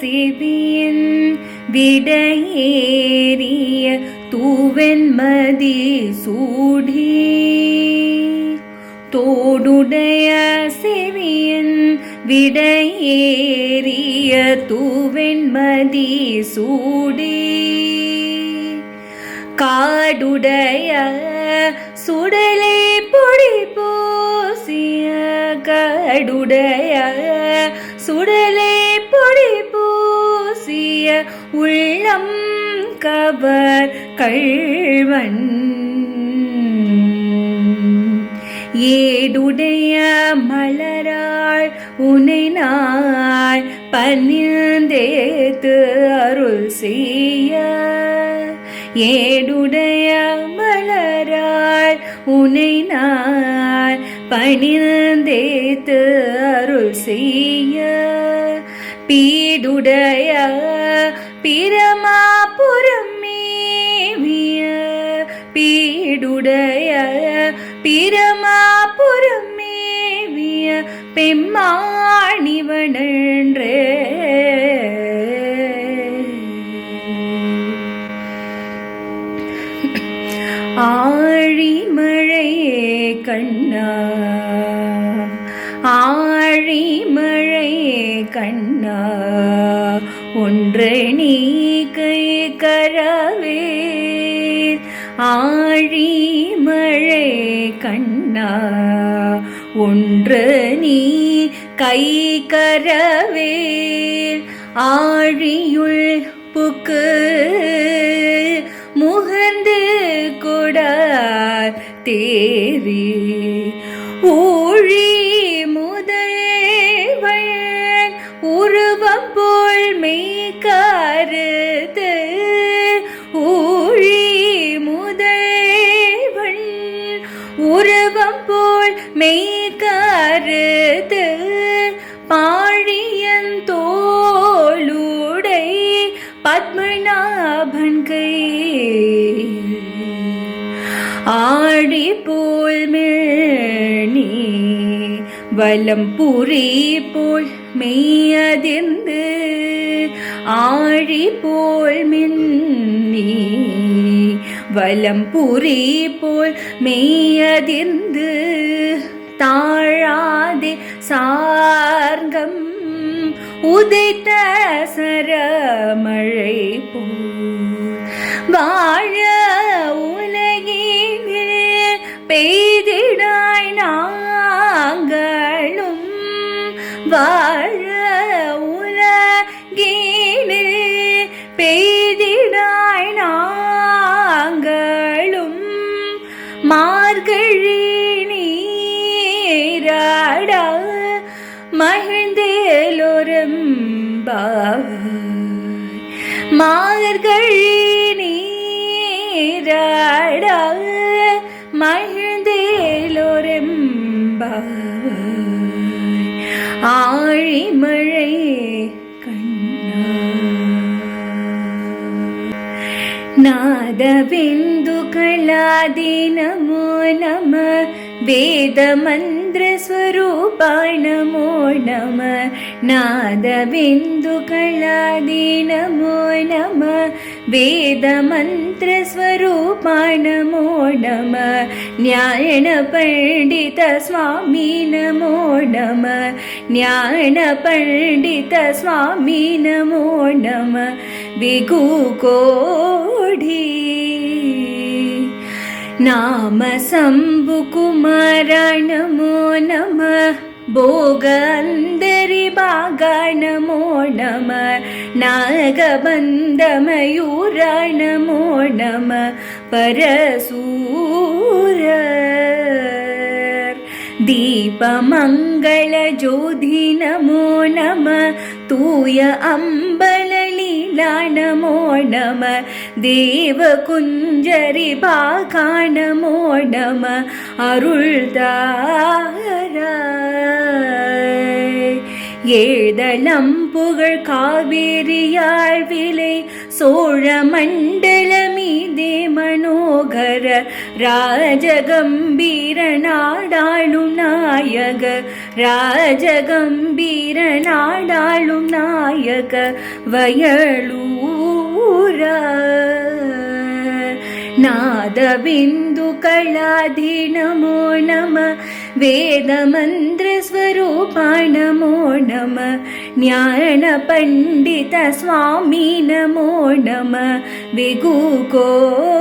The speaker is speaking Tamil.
செவியன் விடையேறிய தூவென்மதி சூடி. தோடுடைய செவியின் விடையேறிய தூவெண்மதி சூடி. காடுடைய சுடலை பொடி பூசிய காடுடைய சுடலை உள்ளம் கவர் கழ்வன் ஏடுடைய மலராள் உனை நாள் பன்னியந்தேத்து அருள் செய்ய. ஏடுடைய மலராள் உனை நாள் பணிந்தேத்து அருள் செய்ய. பீடுடைய பிரமாபுரம் மேவிய பீடுடைய பிரமாபுரம் மேவிய பெம்மாணிவனன்றே. ஆழிமழையே கண்ணா ஆழிமழையே கண்ணா. ஒன்றை நீ கை கரவே. ஆழி மழை கண்ணா. ஒன்று நீ கை கரவே. ஆழியுள் புக்கு முகந்து கொட தேரி. ஊழி வலம் புரி போல் மெய்யதிர்ந்து ஆழி போல் மின்னி. வலம் புரி போல் மெய்யதிர்ந்து தாழாதே சார்கம். உதைத்த சரமழை போல் வாழ வாழ உலகினில் பெய்திடாய் நாங்களும் மார்கழி நீராட மகிழ்ந்தேலோரம் மார்கழி நீராட ആഴിമഴയെ കണ്ണ നാദബിന്ദുകളാ ദിനമോ നമ वेदमन्त्रस्वरूपाय नमो। नमः नादबिन्दुकलादि नमो। नमः वेदमन्त्रस्वरूपाय नमो। नमः ज्ञानपण्डितस्वामी नमो। नमः ज्ञानपण्डितस्वामी नमो। नमः विगुकोढी नाम शम्भुकुमारा नमः भोगन्धरि बागा नमो नमः नागबन्धमयूरा नमः परसूर दीपमङ्गलज्योधि नमो नमः तूय अम्ब नमो नमः देवकुञ्जरि भागा नमो नमः அருள்தாராய் ஏதலம் புகழ் காவேரியாழ் விலை சோழ மண்டல மீதே மனோகர சுந்தர ராஜகம்பீர நாடாளும் நாயக ராஜகம்பீர நாடாளும் நாயக வயலூரா नादबिन्दुकलाधि नमो नमः वेदमन्त्रस्वरूपा नमो नमः ज्ञानपण्डितस्वामी नमो नमः विगुकोडी